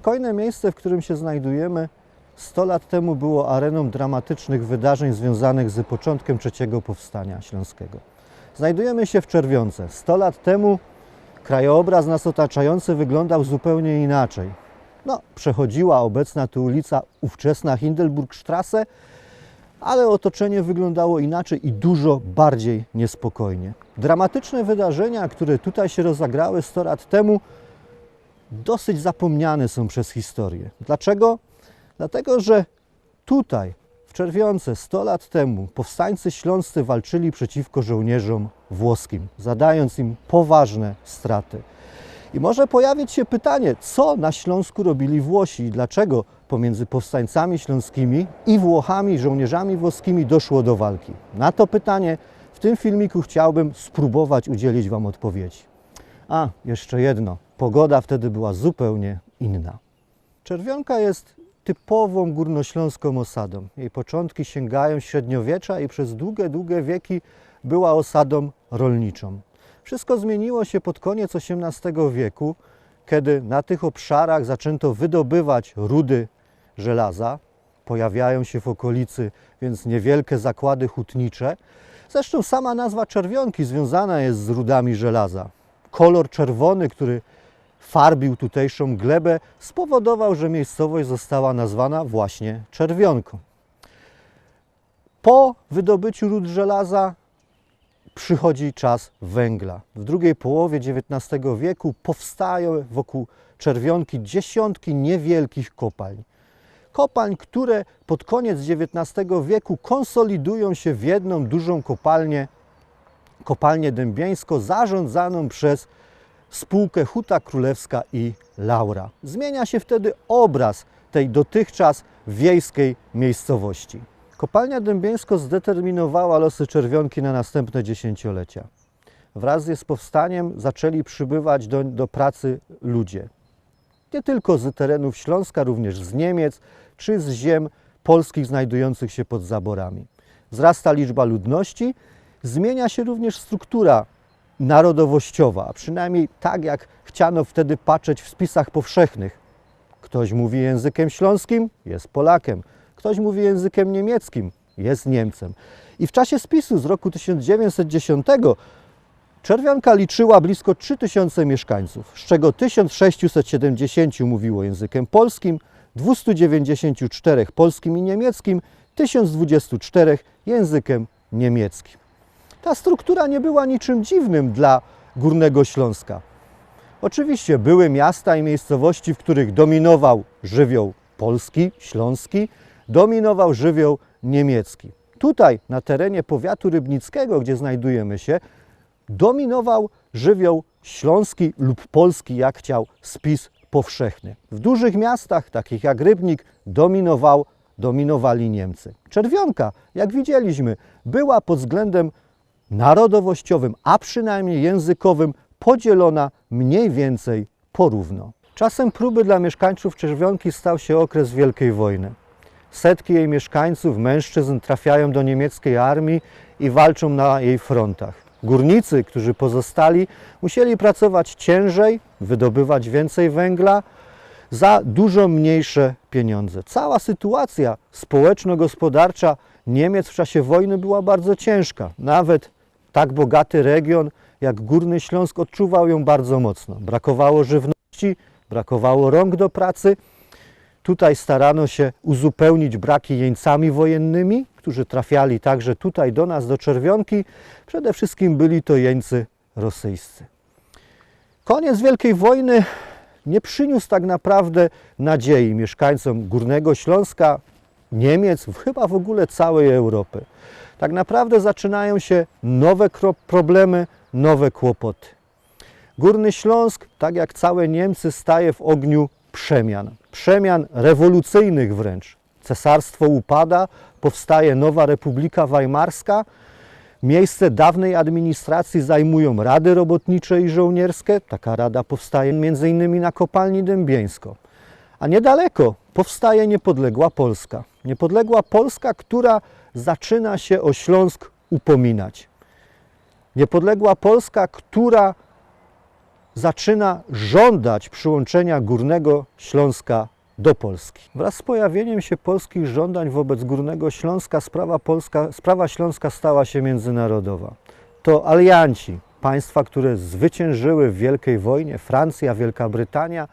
Spokojne miejsce, w którym się znajdujemy, 100 lat temu było areną dramatycznych wydarzeń związanych z początkiem trzeciego powstania śląskiego. Znajdujemy się w Czerwionce. 100 lat temu krajobraz nas otaczający wyglądał zupełnie inaczej. No, przechodziła obecna tu ulica ówczesna Hindelburgstrasse, ale otoczenie wyglądało inaczej i dużo bardziej niespokojnie. Dramatyczne wydarzenia, które tutaj się rozegrały 100 lat temu, dosyć zapomniane są przez historię. Dlaczego? Dlatego, że tutaj, w Czerwionce, 100 lat temu, powstańcy śląscy walczyli przeciwko żołnierzom włoskim, zadając im poważne straty. I może pojawić się pytanie, co na Śląsku robili Włosi i dlaczego pomiędzy powstańcami śląskimi i Włochami, żołnierzami włoskimi doszło do walki. Na to pytanie w tym filmiku chciałbym spróbować udzielić Wam odpowiedzi. A, jeszcze jedno. Pogoda wtedy była zupełnie inna. Czerwionka jest typową górnośląską osadą. Jej początki sięgają średniowiecza i przez długie, długie wieki była osadą rolniczą. Wszystko zmieniło się pod koniec XVIII wieku, kiedy na tych obszarach zaczęto wydobywać rudy żelaza. Pojawiają się w okolicy więc niewielkie zakłady hutnicze. Zresztą sama nazwa czerwionki związana jest z rudami żelaza. Kolor czerwony, który farbił tutejszą glebę, spowodował, że miejscowość została nazwana właśnie czerwionką. Po wydobyciu ród żelaza przychodzi czas węgla. W drugiej połowie XIX wieku powstają wokół czerwionki dziesiątki niewielkich kopalń. Kopalń, które pod koniec XIX wieku konsolidują się w jedną dużą kopalnię, kopalnię dębieńską, zarządzaną przez spółkę Huta Królewska i Laura. Zmienia się wtedy obraz tej dotychczas wiejskiej miejscowości. Kopalnia Dębieńsko zdeterminowała losy czerwionki na następne dziesięciolecia. Wraz z powstaniem zaczęli przybywać do, do pracy ludzie. Nie tylko z terenów Śląska, również z Niemiec czy z ziem polskich znajdujących się pod zaborami. Wzrasta liczba ludności, zmienia się również struktura narodowościowa, a przynajmniej tak jak chciano wtedy patrzeć w spisach powszechnych. Ktoś mówi językiem śląskim, jest Polakiem. Ktoś mówi językiem niemieckim, jest Niemcem. I w czasie spisu z roku 1910 Czerwionka liczyła blisko 3000 mieszkańców, z czego 1670 mówiło językiem polskim, 294 polskim i niemieckim, 1024 językiem niemieckim. Ta struktura nie była niczym dziwnym dla Górnego Śląska. Oczywiście były miasta i miejscowości, w których dominował żywioł polski, śląski, dominował żywioł niemiecki. Tutaj, na terenie powiatu rybnickiego, gdzie znajdujemy się, dominował żywioł śląski lub polski, jak chciał spis powszechny. W dużych miastach, takich jak Rybnik, dominował, dominowali Niemcy. Czerwionka, jak widzieliśmy, była pod względem narodowościowym, a przynajmniej językowym, podzielona mniej więcej porówno. Czasem próby dla mieszkańców Czerwionki stał się okres Wielkiej Wojny. Setki jej mieszkańców, mężczyzn trafiają do niemieckiej armii i walczą na jej frontach. Górnicy, którzy pozostali, musieli pracować ciężej, wydobywać więcej węgla za dużo mniejsze pieniądze. Cała sytuacja społeczno-gospodarcza Niemiec w czasie wojny była bardzo ciężka. Nawet tak bogaty region jak Górny Śląsk odczuwał ją bardzo mocno. Brakowało żywności, brakowało rąk do pracy. Tutaj starano się uzupełnić braki jeńcami wojennymi, którzy trafiali także tutaj do nas, do Czerwionki. Przede wszystkim byli to jeńcy rosyjscy. Koniec Wielkiej Wojny nie przyniósł tak naprawdę nadziei mieszkańcom Górnego Śląska, Niemiec, chyba w ogóle całej Europy. Tak naprawdę zaczynają się nowe problemy, nowe kłopoty. Górny Śląsk, tak jak całe Niemcy, staje w ogniu przemian. Przemian rewolucyjnych wręcz. Cesarstwo upada, powstaje nowa Republika Weimarska. Miejsce dawnej administracji zajmują rady robotnicze i żołnierskie. Taka rada powstaje m.in. na kopalni Dębieńsko. A niedaleko powstaje niepodległa Polska. Niepodległa Polska, która zaczyna się o Śląsk upominać. Niepodległa Polska, która zaczyna żądać przyłączenia Górnego Śląska do Polski. Wraz z pojawieniem się polskich żądań wobec Górnego Śląska sprawa, Polska, sprawa śląska stała się międzynarodowa. To alianci, państwa, które zwyciężyły w Wielkiej Wojnie, Francja, Wielka Brytania,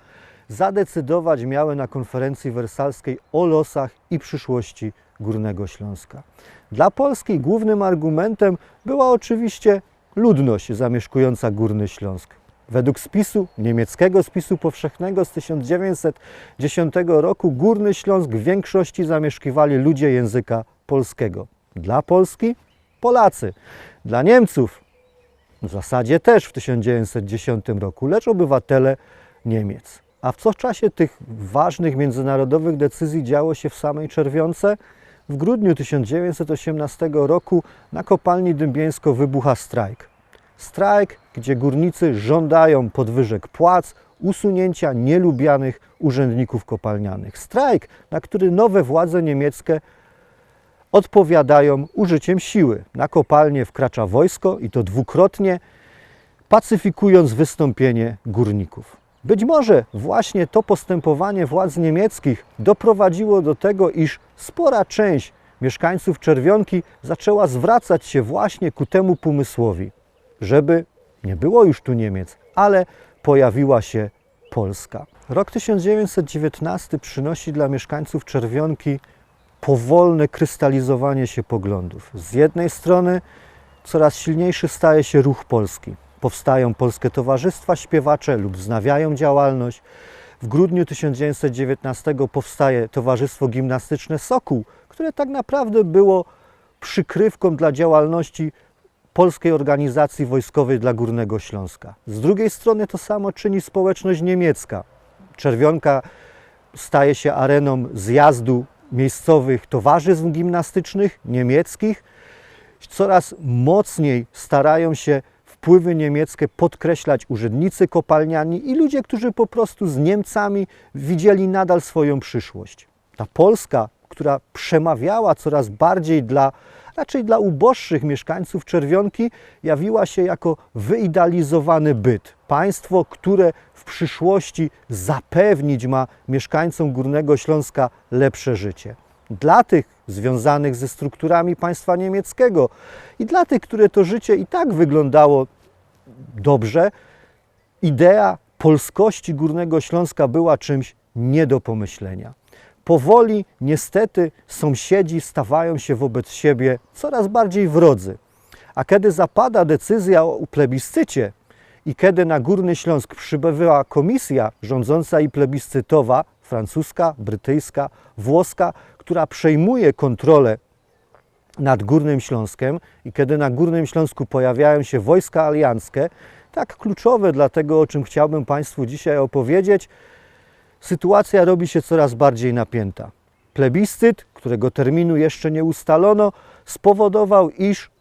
zadecydować miały na konferencji wersalskiej o losach i przyszłości Górnego Śląska. Dla Polski głównym argumentem była oczywiście ludność zamieszkująca Górny Śląsk. Według spisu, niemieckiego spisu powszechnego z 1910 roku, Górny Śląsk w większości zamieszkiwali ludzie języka polskiego. Dla Polski Polacy. Dla Niemców w zasadzie też w 1910 roku, lecz obywatele Niemiec. A w co czasie tych ważnych międzynarodowych decyzji działo się w samej Czerwionce? W grudniu 1918 roku na kopalni Dębieńsko wybucha strajk. Strajk, gdzie górnicy żądają podwyżek płac, usunięcia nielubianych urzędników kopalnianych. Strajk, na który nowe władze niemieckie odpowiadają użyciem siły. Na kopalnię wkracza wojsko i to dwukrotnie, pacyfikując wystąpienie górników. Być może właśnie to postępowanie władz niemieckich doprowadziło do tego, iż spora część mieszkańców Czerwionki zaczęła zwracać się właśnie ku temu pomysłowi, żeby nie było już tu Niemiec, ale pojawiła się Polska. Rok 1919 przynosi dla mieszkańców Czerwionki powolne krystalizowanie się poglądów. Z jednej strony coraz silniejszy staje się ruch polski. Powstają polskie towarzystwa śpiewacze lub wznawiają działalność. W grudniu 1919 powstaje Towarzystwo Gimnastyczne Sokół, które tak naprawdę było przykrywką dla działalności Polskiej Organizacji Wojskowej dla Górnego Śląska. Z drugiej strony to samo czyni społeczność niemiecka. Czerwionka staje się areną zjazdu miejscowych towarzystw gimnastycznych niemieckich. Coraz mocniej starają się wpływy niemieckie podkreślać urzędnicy kopalniani i ludzie, którzy po prostu z Niemcami widzieli nadal swoją przyszłość. Ta Polska, która przemawiała coraz bardziej dla, raczej dla uboższych mieszkańców Czerwionki, jawiła się jako wyidealizowany byt. Państwo, które w przyszłości zapewnić ma mieszkańcom Górnego Śląska lepsze życie. Dla tych związanych ze strukturami państwa niemieckiego i dla tych, które to życie i tak wyglądało dobrze, idea polskości Górnego Śląska była czymś nie do pomyślenia. Powoli, niestety, sąsiedzi stawają się wobec siebie coraz bardziej wrodzy. A kiedy zapada decyzja o plebiscycie i kiedy na Górny Śląsk przybywa komisja rządząca i plebiscytowa, francuska, brytyjska, włoska, która przejmuje kontrolę nad Górnym Śląskiem i kiedy na Górnym Śląsku pojawiają się wojska alianckie, tak kluczowe dla tego, o czym chciałbym Państwu dzisiaj opowiedzieć, sytuacja robi się coraz bardziej napięta. Plebiscyt, którego terminu jeszcze nie ustalono, spowodował, iż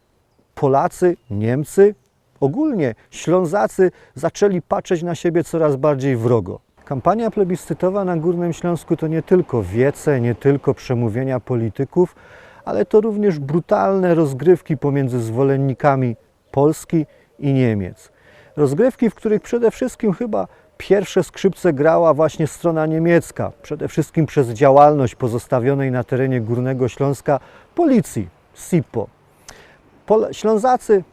Polacy, Niemcy, ogólnie Ślązacy zaczęli patrzeć na siebie coraz bardziej wrogo. Kampania plebiscytowa na Górnym Śląsku to nie tylko wiece, nie tylko przemówienia polityków, ale to również brutalne rozgrywki pomiędzy zwolennikami Polski i Niemiec. Rozgrywki, w których przede wszystkim chyba pierwsze skrzypce grała właśnie strona niemiecka, przede wszystkim przez działalność pozostawionej na terenie Górnego Śląska policji, SIPO. Pol Ślązacy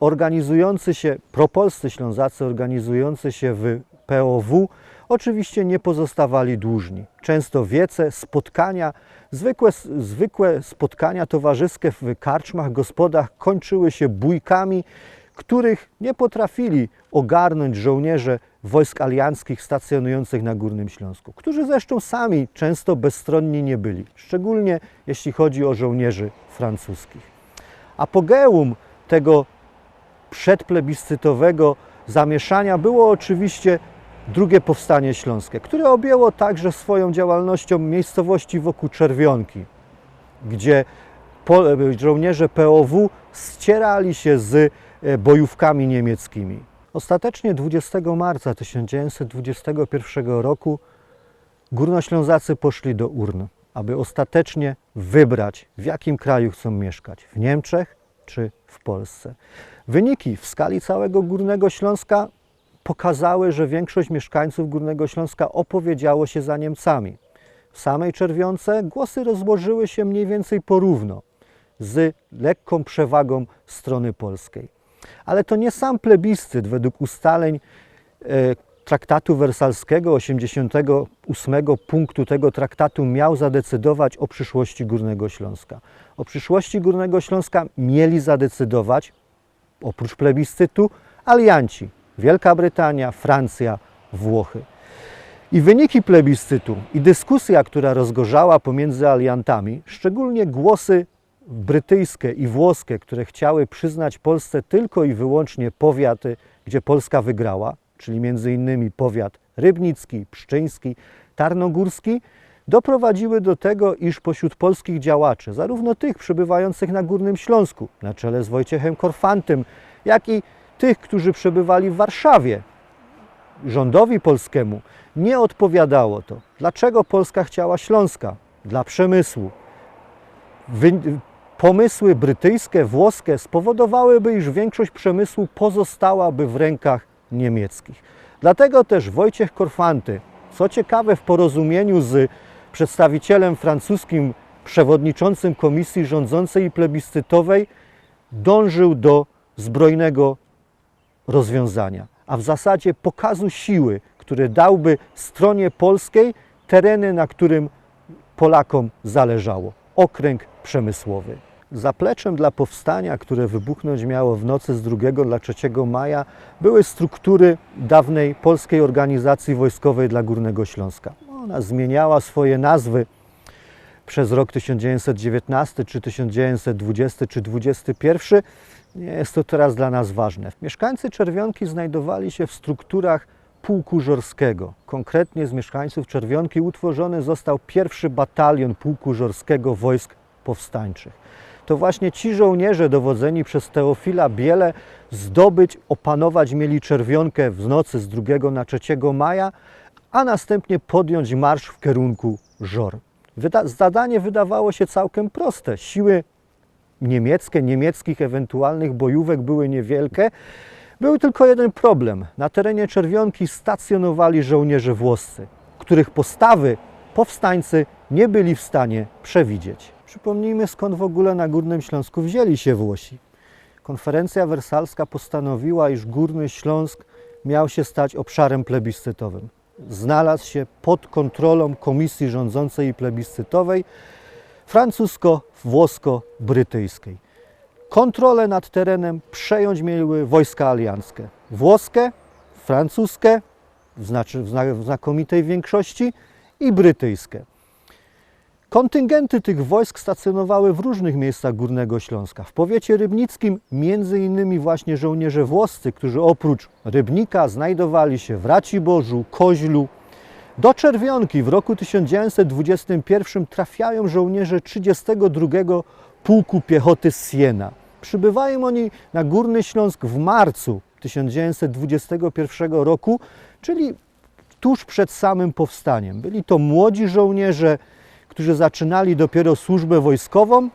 organizujący się, propolscy Ślązacy organizujący się w POW oczywiście nie pozostawali dłużni. Często wiece, spotkania, zwykłe, zwykłe spotkania towarzyskie w karczmach, gospodach kończyły się bójkami, których nie potrafili ogarnąć żołnierze wojsk alianckich stacjonujących na Górnym Śląsku, którzy zresztą sami często bezstronni nie byli, szczególnie jeśli chodzi o żołnierzy francuskich. Apogeum tego przedplebiscytowego zamieszania było oczywiście drugie powstanie śląskie, które objęło także swoją działalnością miejscowości wokół Czerwionki, gdzie żołnierze POW ścierali się z e, bojówkami niemieckimi. Ostatecznie 20 marca 1921 roku Górnoślązacy poszli do urn, aby ostatecznie wybrać, w jakim kraju chcą mieszkać w Niemczech czy w Polsce. Wyniki w skali całego Górnego Śląska pokazały, że większość mieszkańców Górnego Śląska opowiedziało się za Niemcami. W samej Czerwionce głosy rozłożyły się mniej więcej porówno, z lekką przewagą strony polskiej. Ale to nie sam plebiscyt według ustaleń e, traktatu wersalskiego 88 punktu tego traktatu miał zadecydować o przyszłości Górnego Śląska. O przyszłości Górnego Śląska mieli zadecydować, oprócz plebiscytu, alianci Wielka Brytania, Francja, Włochy. I wyniki plebiscytu i dyskusja, która rozgorzała pomiędzy aliantami, szczególnie głosy brytyjskie i włoskie, które chciały przyznać Polsce tylko i wyłącznie powiaty, gdzie Polska wygrała, czyli między innymi powiat rybnicki, pszczyński, tarnogórski, doprowadziły do tego, iż pośród polskich działaczy, zarówno tych przebywających na Górnym Śląsku, na czele z Wojciechem Korfantym, jak i tych, którzy przebywali w Warszawie, rządowi polskiemu, nie odpowiadało to. Dlaczego Polska chciała Śląska? Dla przemysłu. Wy, pomysły brytyjskie, włoskie spowodowałyby, iż większość przemysłu pozostałaby w rękach niemieckich. Dlatego też Wojciech Korfanty, co ciekawe w porozumieniu z przedstawicielem francuskim przewodniczącym komisji rządzącej i plebiscytowej, dążył do zbrojnego rozwiązania, a w zasadzie pokazu siły, który dałby stronie polskiej tereny, na którym Polakom zależało okręg przemysłowy. Zapleczem dla powstania, które wybuchnąć miało w nocy z 2 dla 3 maja, były struktury dawnej Polskiej Organizacji Wojskowej dla Górnego Śląska. Ona zmieniała swoje nazwy przez rok 1919, czy 1920, czy 21. Nie jest to teraz dla nas ważne. Mieszkańcy Czerwionki znajdowali się w strukturach Pułku Żorskiego. Konkretnie z mieszkańców Czerwionki utworzony został pierwszy batalion Pułku Żorskiego Wojsk Powstańczych. To właśnie ci żołnierze dowodzeni przez Teofila Biele zdobyć, opanować mieli Czerwionkę w nocy z 2 na 3 maja, a następnie podjąć marsz w kierunku Żor. Wyda zadanie wydawało się całkiem proste. Siły niemieckie, niemieckich ewentualnych bojówek były niewielkie. Był tylko jeden problem. Na terenie Czerwionki stacjonowali żołnierze włoscy, których postawy powstańcy nie byli w stanie przewidzieć. Przypomnijmy, skąd w ogóle na Górnym Śląsku wzięli się Włosi. Konferencja wersalska postanowiła, iż Górny Śląsk miał się stać obszarem plebiscytowym. Znalazł się pod kontrolą komisji rządzącej i plebiscytowej francusko-włosko-brytyjskiej. Kontrolę nad terenem przejąć miały wojska alianckie. Włoskie, francuskie, znaczy, w zna- w znakomitej większości, i brytyjskie. Kontyngenty tych wojsk stacjonowały w różnych miejscach Górnego Śląska. W powiecie rybnickim między innymi właśnie żołnierze włoscy, którzy oprócz Rybnika znajdowali się w Raciborzu, Koźlu. Do Czerwionki w roku 1921 trafiają żołnierze 32 Pułku Piechoty Siena. Przybywają oni na Górny Śląsk w marcu 1921 roku, czyli tuż przed samym powstaniem. Byli to młodzi żołnierze, którzy zaczynali dopiero służbę wojskową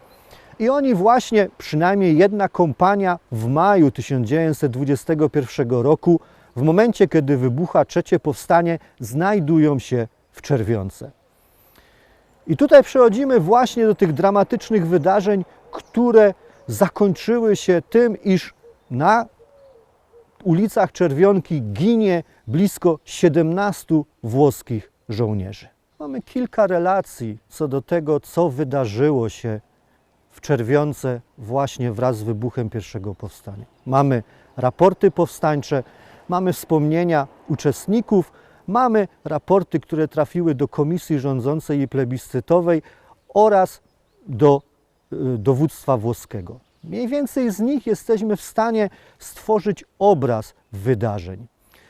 i oni właśnie, przynajmniej jedna kompania w maju 1921 roku, w momencie kiedy wybucha trzecie powstanie, znajdują się w Czerwionce. I tutaj przechodzimy właśnie do tych dramatycznych wydarzeń, które zakończyły się tym, iż na ulicach Czerwionki ginie blisko 17 włoskich żołnierzy. Mamy kilka relacji co do tego, co wydarzyło się w Czerwionce właśnie wraz z wybuchem pierwszego powstania. Mamy raporty powstańcze, mamy wspomnienia uczestników, mamy raporty, które trafiły do komisji rządzącej i plebiscytowej oraz do y, dowództwa włoskiego. Mniej więcej z nich jesteśmy w stanie stworzyć obraz wydarzeń.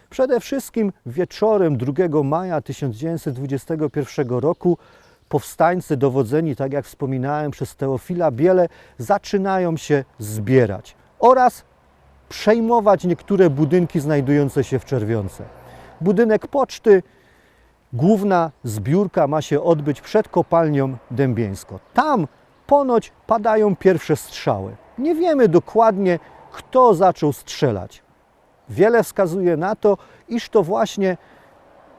Przede wszystkim wieczorem 2 maja 1921 roku powstańcy dowodzeni, tak jak wspominałem, przez Teofila Biele zaczynają się zbierać oraz przejmować niektóre budynki znajdujące się w Czerwionce. Budynek poczty, główna zbiórka ma się odbyć przed kopalnią Dębieńsko. Tam ponoć padają pierwsze strzały. Nie wiemy dokładnie, kto zaczął strzelać. wiele wskazuje na to, iż to właśnie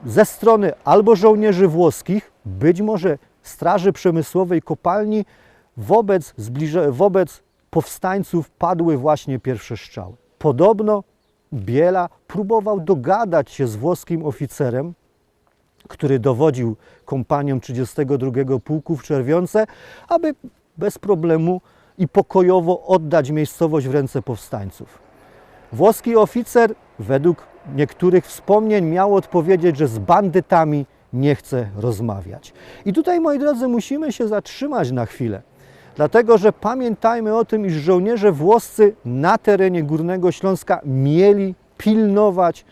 ze strony albo żołnierzy włoskich, być może Straży Przemysłowej Kopalni, wobec, wobec powstańców padły właśnie pierwsze strzały. Podobno Biela próbował dogadać się z włoskim oficerem, który dowodził kompanią 32 Pułku w Czerwionce, aby bez problemu i pokojowo oddać miejscowość w ręce powstańców. Włoski oficer, według niektórych wspomnień, miał odpowiedzieć, że z bandytami nie chce rozmawiać. I tutaj, moi drodzy, musimy się zatrzymać na chwilę. Dlatego, że pamiętajmy o tym, iż żołnierze włoscy na terenie Górnego Śląska mieli pilnować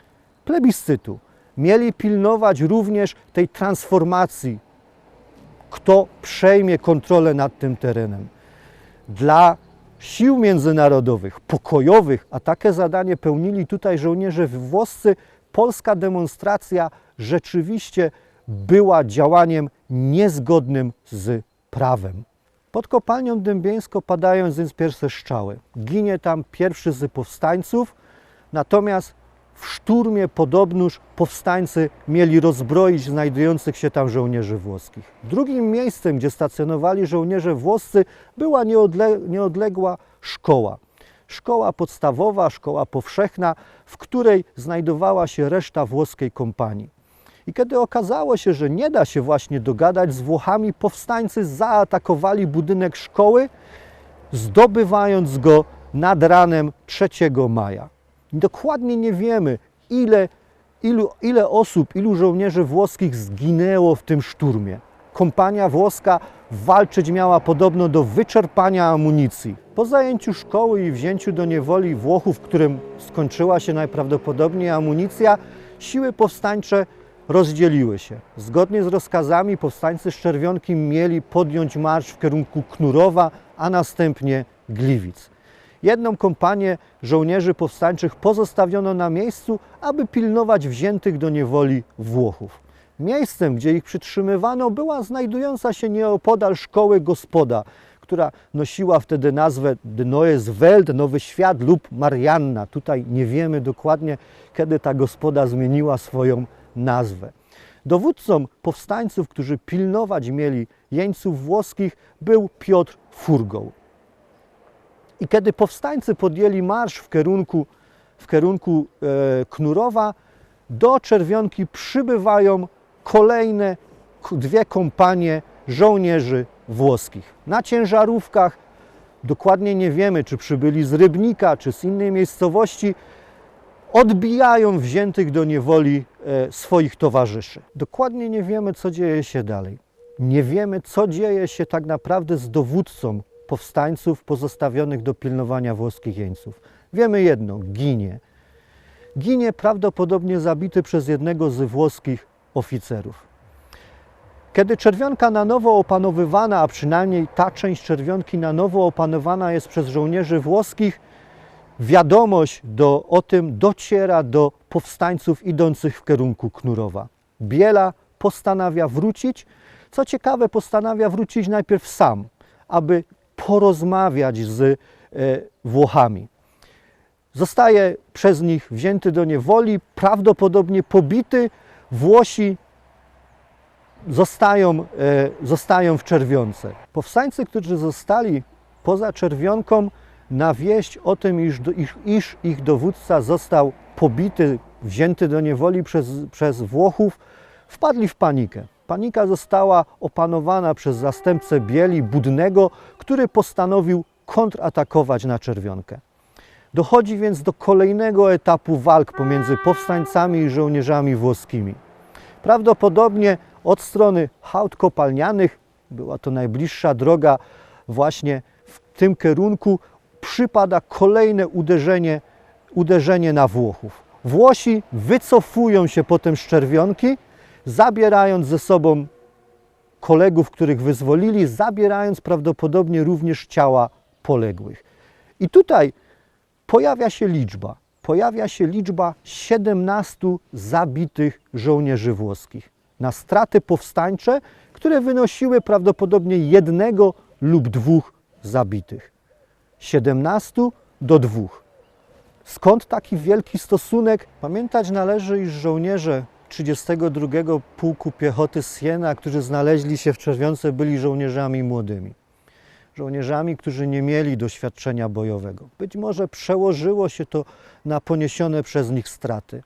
plebiscytu. Mieli pilnować również tej transformacji, kto przejmie kontrolę nad tym terenem. Dla sił międzynarodowych, pokojowych, a takie zadanie pełnili tutaj żołnierze włoscy, polska demonstracja rzeczywiście była działaniem niezgodnym z prawem. Pod kopalnią dębieńsko padają więc pierwsze strzały. Ginie tam pierwszy z powstańców, natomiast w szturmie podobnóż powstańcy mieli rozbroić znajdujących się tam żołnierzy włoskich. Drugim miejscem, gdzie stacjonowali żołnierze włoscy, była nieodle nieodległa szkoła. Szkoła podstawowa, szkoła powszechna, w której znajdowała się reszta włoskiej kompanii. I kiedy okazało się, że nie da się właśnie dogadać z Włochami, powstańcy zaatakowali budynek szkoły, zdobywając go nad ranem 3 maja. Dokładnie nie wiemy, ile, ilu, ile osób, ilu żołnierzy włoskich zginęło w tym szturmie. Kompania włoska walczyć miała podobno do wyczerpania amunicji. Po zajęciu szkoły i wzięciu do niewoli Włochów, którym skończyła się najprawdopodobniej amunicja, siły powstańcze rozdzieliły się. Zgodnie z rozkazami powstańcy z Czerwionki mieli podjąć marsz w kierunku Knurowa, a następnie Gliwic. Jedną kompanię żołnierzy powstańczych pozostawiono na miejscu, aby pilnować wziętych do niewoli Włochów. Miejscem, gdzie ich przytrzymywano, była znajdująca się nieopodal szkoły gospoda, która nosiła wtedy nazwę Neues Welt, Nowy Świat lub Marianna. Tutaj nie wiemy dokładnie, kiedy ta gospoda zmieniła swoją nazwę. Dowódcą powstańców, którzy pilnować mieli jeńców włoskich, był Piotr Furgoł. I kiedy powstańcy podjęli marsz w kierunku, w kierunku e, Knurowa, do Czerwionki przybywają kolejne dwie kompanie żołnierzy włoskich. Na ciężarówkach, dokładnie nie wiemy, czy przybyli z Rybnika, czy z innej miejscowości, odbijają wziętych do niewoli e, swoich towarzyszy. Dokładnie nie wiemy, co dzieje się dalej. Nie wiemy, co dzieje się tak naprawdę z dowódcą powstańców pozostawionych do pilnowania włoskich jeńców. Wiemy jedno, ginie. Ginie prawdopodobnie zabity przez jednego z włoskich oficerów. Kiedy czerwionka na nowo opanowywana, a przynajmniej ta część czerwionki na nowo opanowana jest przez żołnierzy włoskich, wiadomość do, o tym dociera do powstańców idących w kierunku Knurowa. Biela postanawia wrócić. Co ciekawe, postanawia wrócić najpierw sam, aby porozmawiać z e, Włochami. Zostaje przez nich wzięty do niewoli, prawdopodobnie pobity. Włosi zostają, e, zostają w czerwionce. Powstańcy, którzy zostali poza czerwionką, na wieść o tym, iż, iż, iż ich dowódca został pobity, wzięty do niewoli przez, przez Włochów, wpadli w panikę. Panika została opanowana przez zastępcę Bieli Budnego, który postanowił kontratakować na czerwionkę. Dochodzi więc do kolejnego etapu walk pomiędzy powstańcami i żołnierzami włoskimi. Prawdopodobnie od strony hałd kopalnianych, była to najbliższa droga właśnie w tym kierunku, przypada kolejne uderzenie, uderzenie na Włochów. Włosi wycofują się potem z czerwionki, zabierając ze sobą kolegów, których wyzwolili, zabierając prawdopodobnie również ciała poległych. I tutaj pojawia się liczba. Pojawia się liczba 17 zabitych żołnierzy włoskich na straty powstańcze, które wynosiły prawdopodobnie jednego lub dwóch zabitych. 17 do 2. Skąd taki wielki stosunek? Pamiętać należy, iż żołnierze 32 Pułku Piechoty Siena, którzy znaleźli się w Czerwionce, byli żołnierzami młodymi. Żołnierzami, którzy nie mieli doświadczenia bojowego. Być może przełożyło się to na poniesione przez nich straty.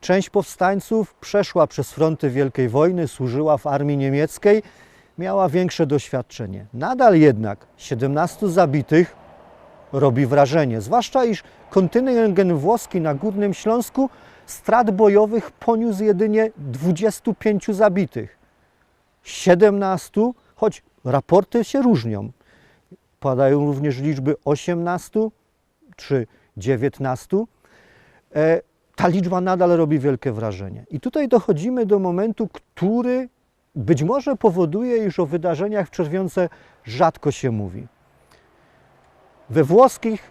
Część powstańców przeszła przez fronty Wielkiej Wojny, służyła w armii niemieckiej, miała większe doświadczenie. Nadal jednak 17 zabitych robi wrażenie, zwłaszcza iż kontyngent włoski na Górnym Śląsku strat bojowych poniósł jedynie 25 zabitych. 17, choć raporty się różnią. Padają również liczby 18 czy 19. E, ta liczba nadal robi wielkie wrażenie. I tutaj dochodzimy do momentu, który być może powoduje, iż o wydarzeniach w Czerwionce rzadko się mówi. We włoskich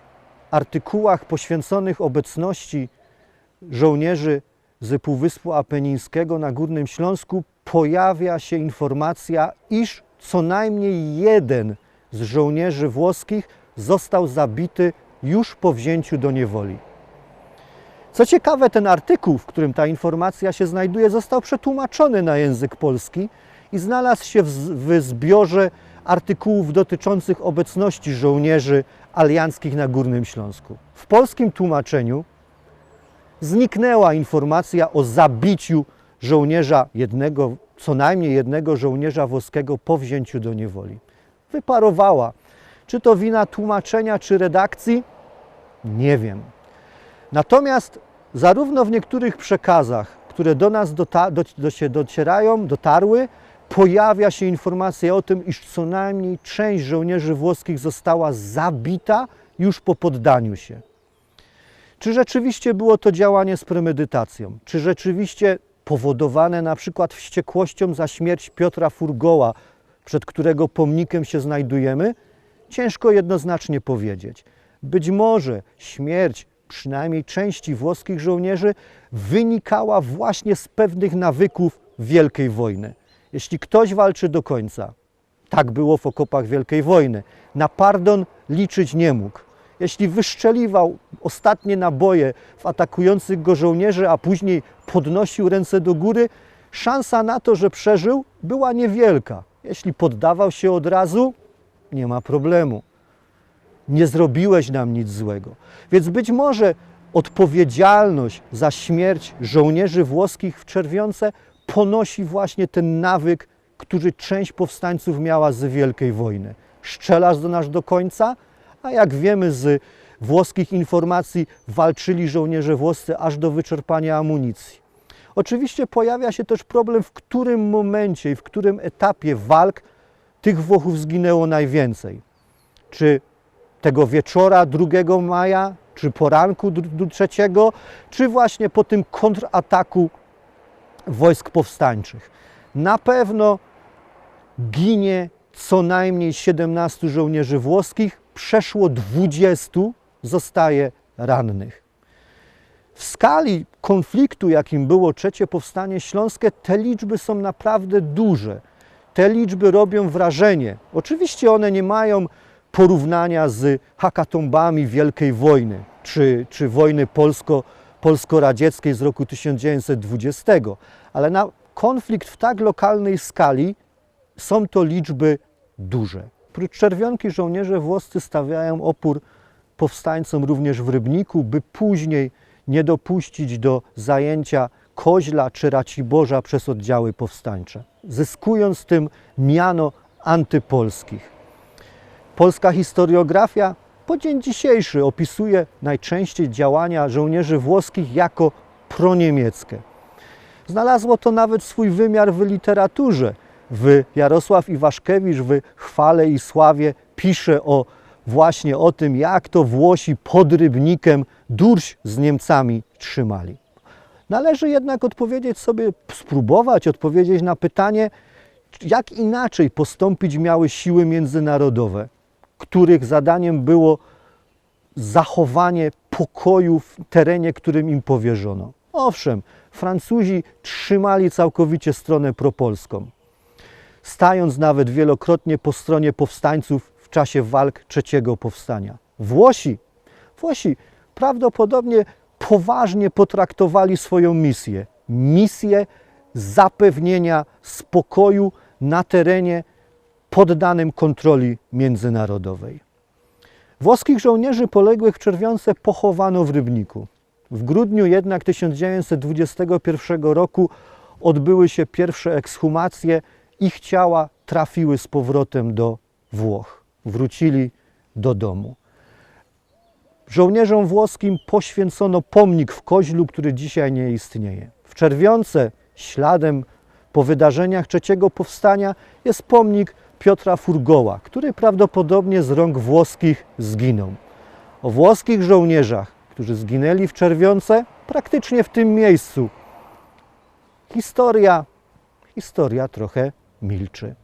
artykułach poświęconych obecności żołnierzy z Półwyspu Apenińskiego na Górnym Śląsku pojawia się informacja, iż co najmniej jeden z żołnierzy włoskich został zabity już po wzięciu do niewoli. Co ciekawe, ten artykuł, w którym ta informacja się znajduje, został przetłumaczony na język polski i znalazł się w, zbiorze artykułów dotyczących obecności żołnierzy alianckich na Górnym Śląsku. W polskim tłumaczeniu zniknęła informacja o zabiciu żołnierza jednego, co najmniej jednego żołnierza włoskiego po wzięciu do niewoli. Wyparowała. Czy to wina tłumaczenia, czy redakcji? Nie wiem. Natomiast zarówno w niektórych przekazach, które do nas dota, do, do docierają, dotarły, pojawia się informacja o tym, iż co najmniej część żołnierzy włoskich została zabita już po poddaniu się. Czy rzeczywiście było to działanie z premedytacją? Czy rzeczywiście powodowane na przykład wściekłością za śmierć Piotra Furgoła, przed którego pomnikiem się znajdujemy? Ciężko jednoznacznie powiedzieć. Być może śmierć przynajmniej części włoskich żołnierzy wynikała właśnie z pewnych nawyków Wielkiej Wojny. Jeśli ktoś walczy do końca, tak było w okopach Wielkiej Wojny, na pardon liczyć nie mógł. Jeśli wyszczeliwał ostatnie naboje w atakujących go żołnierzy, a później podnosił ręce do góry, szansa na to, że przeżył, była niewielka. Jeśli poddawał się od razu, nie ma problemu. Nie zrobiłeś nam nic złego. Więc być może odpowiedzialność za śmierć żołnierzy włoskich w Czerwionce ponosi właśnie ten nawyk, który część powstańców miała z Wielkiej Wojny. Szczelasz do nas do końca, a jak wiemy z włoskich informacji, walczyli żołnierze włoscy aż do wyczerpania amunicji. Oczywiście pojawia się też problem, w którym momencie i w którym etapie walk tych Włochów zginęło najwięcej. Czy tego wieczora 2 maja, czy poranku 3, czy właśnie po tym kontrataku wojsk powstańczych. Na pewno ginie co najmniej 17 żołnierzy włoskich, przeszło 20 zostaje rannych. W skali konfliktu, jakim było trzecie powstanie śląskie, te liczby są naprawdę duże. Te liczby robią wrażenie. Oczywiście one nie mają porównania z hakatombami Wielkiej Wojny czy, czy wojny polsko, polsko-radzieckiej z roku 1920, ale na konflikt w tak lokalnej skali są to liczby duże. Prócz czerwionki żołnierze włoscy stawiają opór powstańcom również w Rybniku, by później nie dopuścić do zajęcia Koźla czy Raciborza przez oddziały powstańcze, zyskując tym miano antypolskich. Polska historiografia po dzień dzisiejszy opisuje najczęściej działania żołnierzy włoskich jako proniemieckie. Znalazło to nawet swój wymiar w literaturze. W Jarosław Iwaszkiewicz w Chwale i Sławie pisze o właśnie o tym, jak to Włosi pod Rybnikiem durś z Niemcami trzymali. Należy jednak odpowiedzieć sobie, spróbować odpowiedzieć na pytanie, jak inaczej postąpić miały siły międzynarodowe, których zadaniem było zachowanie pokoju w terenie, którym im powierzono. Owszem, Francuzi trzymali całkowicie stronę propolską, stając nawet wielokrotnie po stronie powstańców w czasie walk trzeciego powstania. Włosi, Włosi prawdopodobnie poważnie potraktowali swoją misję. Misję zapewnienia spokoju na terenie poddanym kontroli międzynarodowej. Włoskich żołnierzy poległych w Czerwionce pochowano w Rybniku. W grudniu jednak 1921 roku odbyły się pierwsze ekshumacje. Ich ciała trafiły z powrotem do Włoch. Wrócili do domu. Żołnierzom włoskim poświęcono pomnik w Koźlu, który dzisiaj nie istnieje. W Czerwionce, śladem po wydarzeniach trzeciego powstania, jest pomnik Piotra Furgoła, który prawdopodobnie z rąk włoskich zginął. O włoskich żołnierzach, którzy zginęli w Czerwionce, praktycznie w tym miejscu, historia, historia trochę milczy.